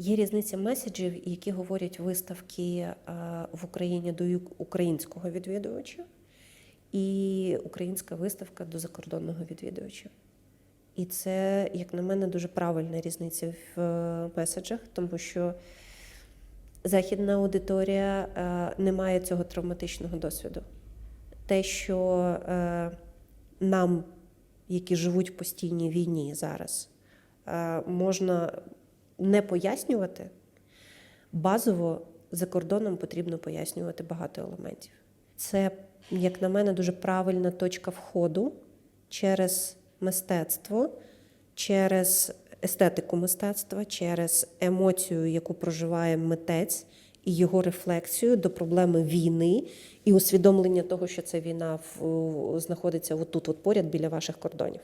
Є різниця меседжів, які говорять виставки е, в Україні до українського відвідувача, і українська виставка до закордонного відвідувача. І це, як на мене, дуже правильна різниця в е, меседжах, тому що західна аудиторія е, не має цього травматичного досвіду. Те, що нам, які живуть в постійній війні зараз, можна не пояснювати, базово за кордоном потрібно пояснювати багато елементів. Це, як на мене, дуже правильна точка входу через мистецтво, через естетику мистецтва, через емоцію, яку проживає митець, і його рефлексію до проблеми війни і усвідомлення того, що ця війна в- знаходиться отут, от поряд біля ваших кордонів.